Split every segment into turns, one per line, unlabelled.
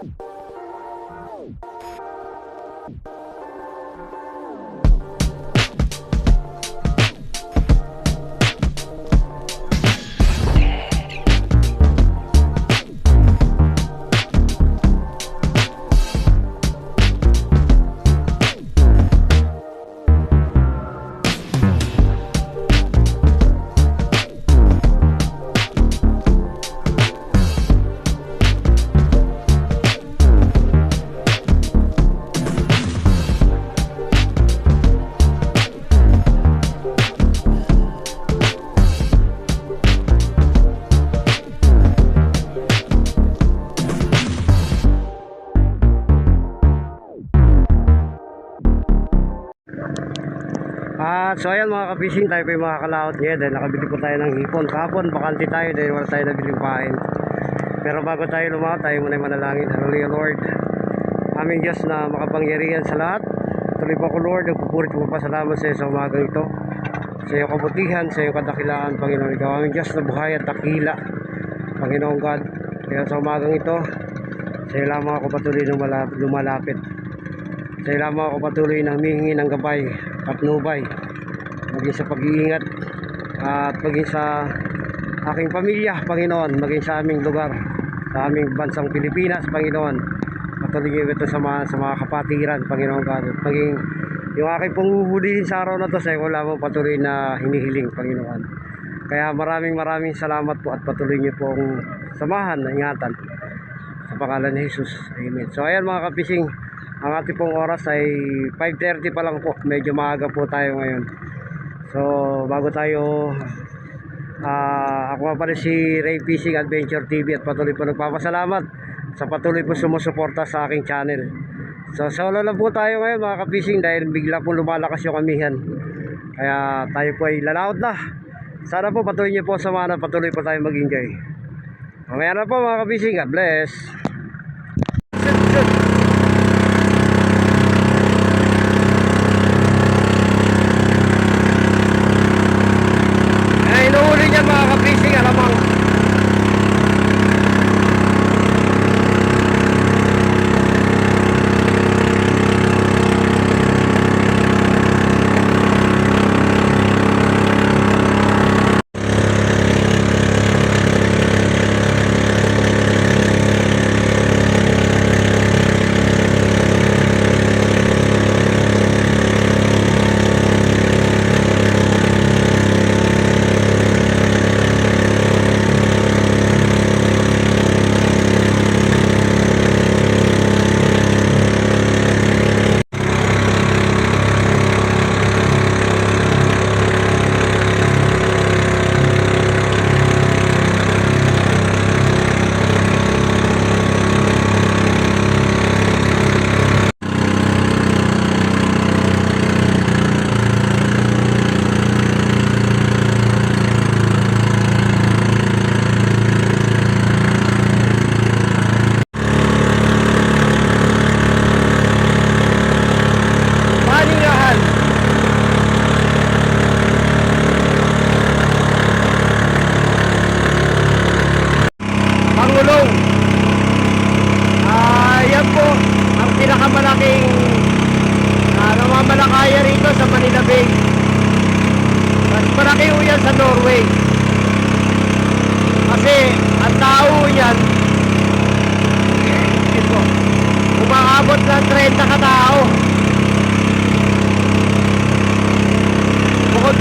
At so ayan mga ka-fishing, tayo po yung mga kalaot ngayon dahil nakabili po tayo ng hipon. Kahapon, bakante tayo dahil wala tayo nabiling pain. Pero bago tayo lumaot, tayo muna manalangin. Hallelujah Lord. Aming Diyos na makapangyarihan sa lahat. Tuloy po ko Lord, nagpupurit ko pa salamat sa iyo sa umagang ito. Sa iyong kabutihan, sa iyong kadakilaan, Panginoon. Ikaw aming Diyos na buhay at takila. Panginoon God, kaya sa umagang ito, sa iyo lamang ako patuloy lumala- lumalapit. Sa iyo lamang ako patuloy na humihingi ng gabay, patnubay, maging sa pag-iingat at maging sa aking pamilya, Panginoon, maging sa aming lugar, sa aming bansang Pilipinas, Panginoon. Patuloy niyo ito sa mga, sa mga kapatiran, Panginoon God. At maging yung aking pong huhulihin sa araw na to sa iyo lamang patuloy na hinihiling, Panginoon. Kaya maraming maraming salamat po at patuloy niyo pong samahan, ingatan sa pangalan ni Jesus. Amen. So ayan mga kapising, ang ating pong oras ay 5.30 pa lang po. Medyo maaga po tayo ngayon. So bago tayo, ah ako nga pala si Ray Fishing Adventure TV at patuloy po nagpapasalamat sa patuloy po sumusuporta sa aking channel. So solo lang po tayo ngayon mga kapising dahil bigla po lumalakas yung kamihan. Kaya tayo po ay lalaot na. Sana po patuloy niyo po sa mga patuloy po tayo mag-enjoy. Mamaya na po mga kabising. God bless.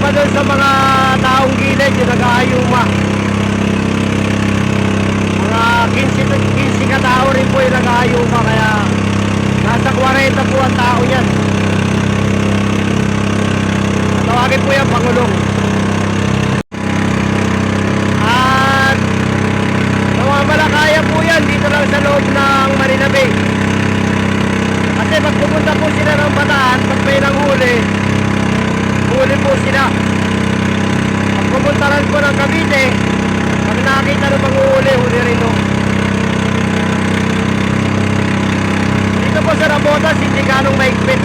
Pa doon sa mga taong gilid yung nag-aayuma. Mga 15, 15 katao rin po yung nag-aayuma kaya nasa 40 po ang tao niyan. Tawagin po yan Pangulong. At namamalakaya po yan dito lang sa loob ng Marina Bay. Kasi pag pupunta po sila ng Bataan, pag may nanghuli, sila. Pag pumunta rin po ng Cavite, pag nakita ng manguhuli, huli rin no. Dito po sa Rabotas, hindi ganong maigpit.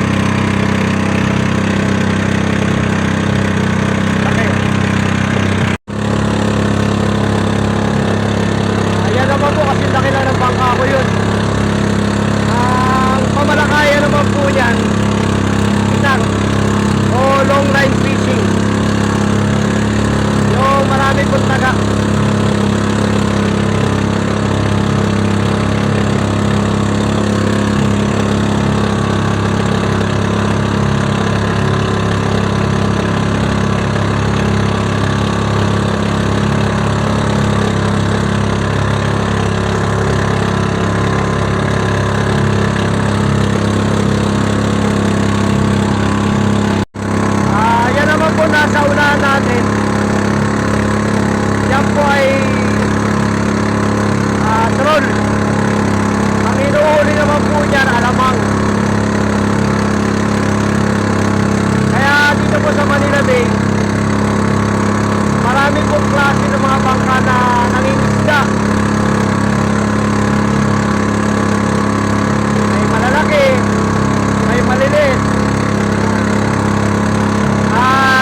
po nasa unahan natin. Yan po ay ah, uh, troll ang inuuli naman po niyan alamang. Kaya dito po sa Manila Bay marami pong klase ng mga bangka na nangingisda. May malalaki may maliliit.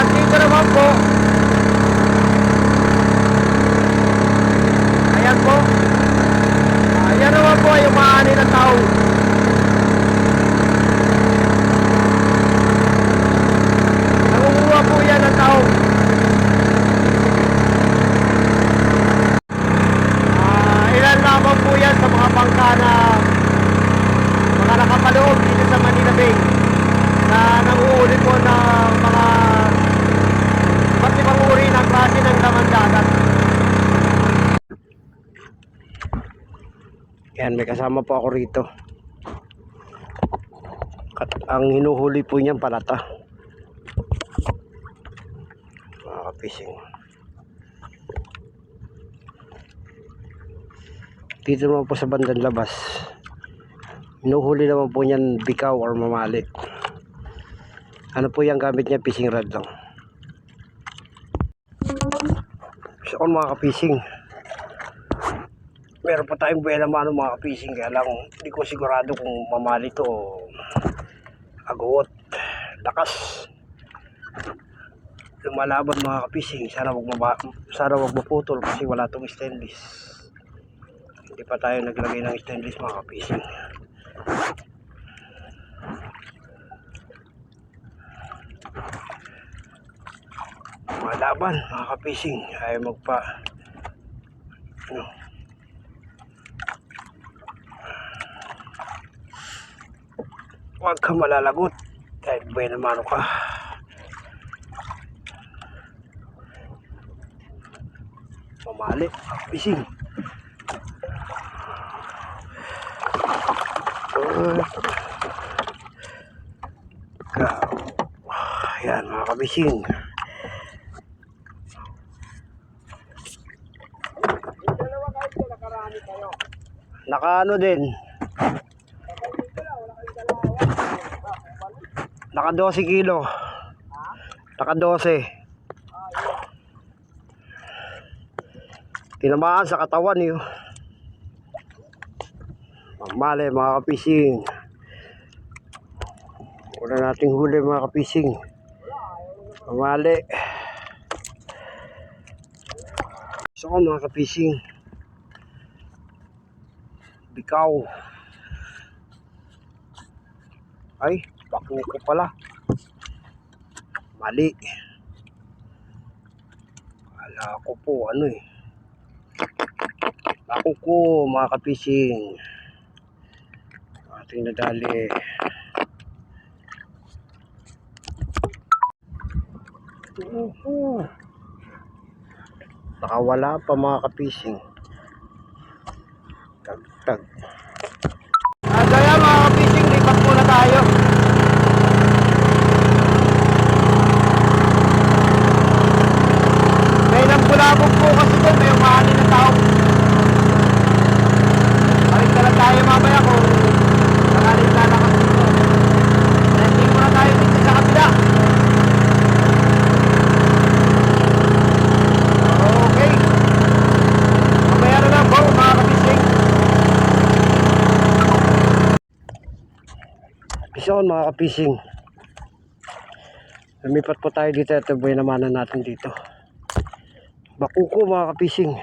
आखिरी तरफ हम पहुँच natin ang tamang dagat. Yan, may kasama po ako rito. At ang hinuhuli po niyan palata. Mga kapising. Dito naman po sa bandang labas. Hinuhuli naman po niyan bikaw or mamalik. Ano po yung gamit niya? Fishing rod lang. So mga kapising. Meron pa tayong buena mano mga kapising. Kaya lang hindi ko sigurado kung mamali to o aguot. Lakas. Lumalaban mga kapising. Sana wag, maba, sana wag maputol kasi wala tong stainless. Hindi pa tayo naglagay ng stainless mga kapising. Malaban mga kapising. Ay magpa ano, Huwag ka malalagot. Dahil ba naman ka. Pamali. Pising. Uh, Ayan mga kabising. Nakaano din. Naka 12 kilo. Naka 12. Tinamaan sa katawan niyo. Mali mga kapising. Wala nating huli mga kapising. Mali. So mga kapising. Bikaw. Ay, bakit ko pala. Mali. Kala ko po ano eh. Ako ko mga kapising. Ating nadali. Uhu. Nakawala pa mga kapising. Tagtag. Ah, kaya mga kapising, lipat muna tayo. May nambulabog po kasi doon, may umahali na tao. Balik na lang tayo mamaya kung sakaling lalakas dito. Landing muna tayo dito sa kabila. Okay. Mamaya na lang po mga kabising. Isoon mga kapising. Lumipat po tayo dito. Ito buhay naman natin dito. Bakuko mga kapising.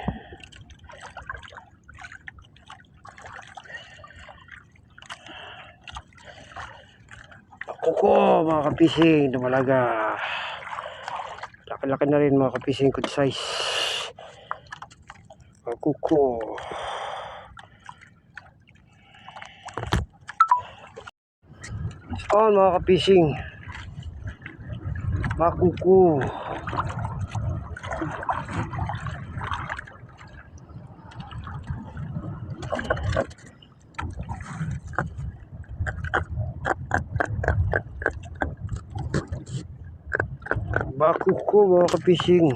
Bakuko mga kapising. Dumalaga. Laki-laki na rin mga kapising. Good size. Bakuko. Oh mga kapising. Bakuko. Bakuko mga kapising.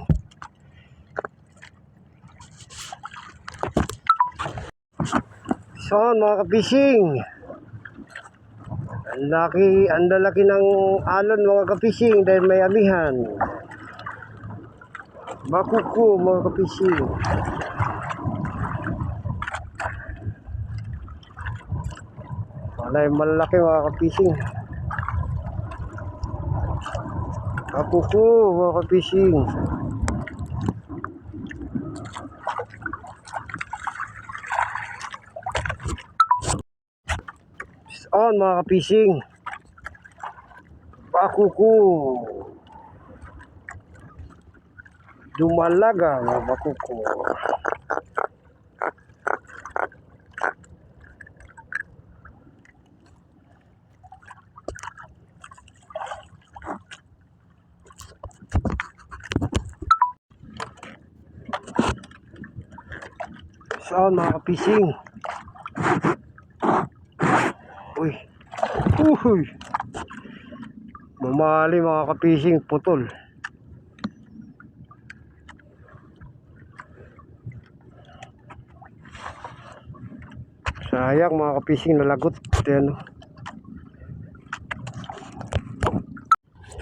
So mga kapising. Ang laki, ang lalaki ng alon mga kapising dahil may amihan. Bakuko mga kapising. Wala yung malaki mga kapising. Bakuko mga kapising. On mga kapising. Bakuko. Dumalaga mga bakuko. So mga kapising. Uy. Uy. Mamali mga kapising putol. Sayang mga kapising nalagot. Yan.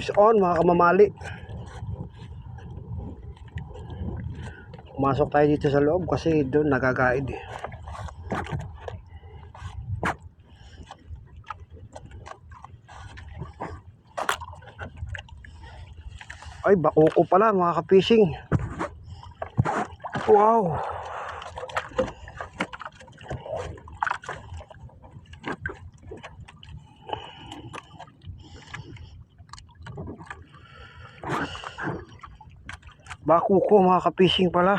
Is on mga kamamali. Pumasok tayo dito sa loob kasi doon nagagaid eh. Ay, bakuko pala mga kapising. Wow. Bakuko mga kapising pala.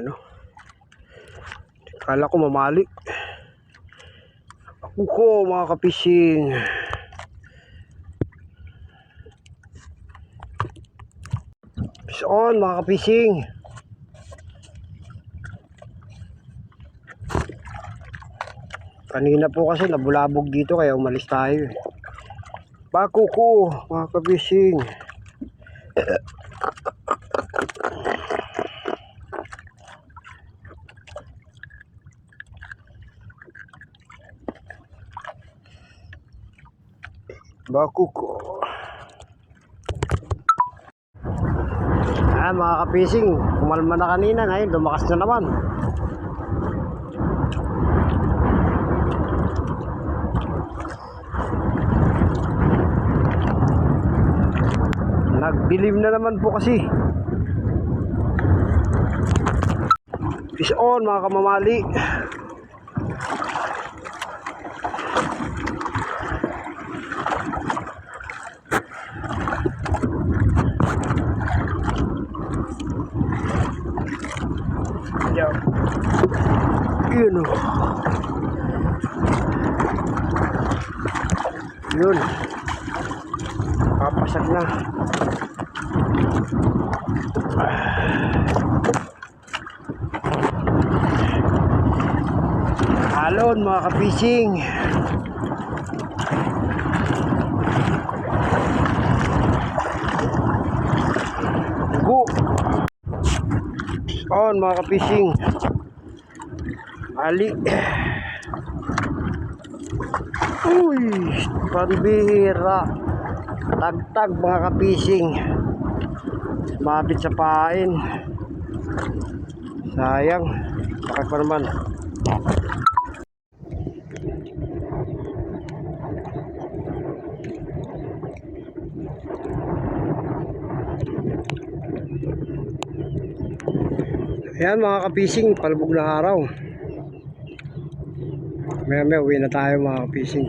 Ano? Kala ko mamali. Bakuko mga kapising. On mga kapising. Kanina po kasi nabulabog dito kaya umalis tayo. eh. Bako ko mga kapising. Bako Ah, mga kapising, kumalma na kanina ngayon, lumakas na naman. Nagdilim na naman po kasi. Fish on mga kamamali. Yan. Yun o. Yun. Papasag na. Halon mga kapising. Go. On mga kapising. Ali. Uy, pambihira. Tagtag mga kapising. Mabit sa pain. Sayang. Bakit pa naman? Ayan mga kapising, palubog na araw. Maya maya uwi na tayo mga kapising.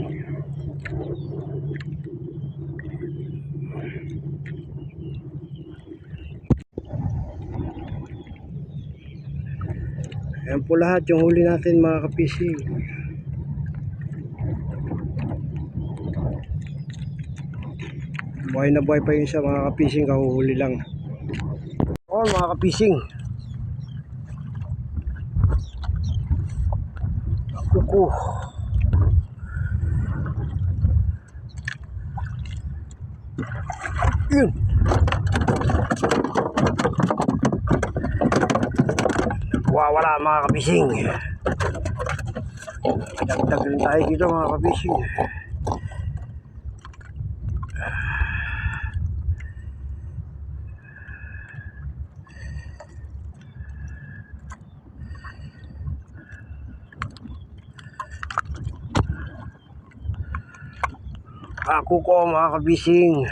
Ayan po lahat yung huli natin mga kapising. Buhay na buhay pa yun sa mga kapising, kahuhuli lang. Oh mga kapising. Kuko. Yun. Wawala mga kabising. Dagdag rin tayo dito mga kabising. Ako ko mga kabising.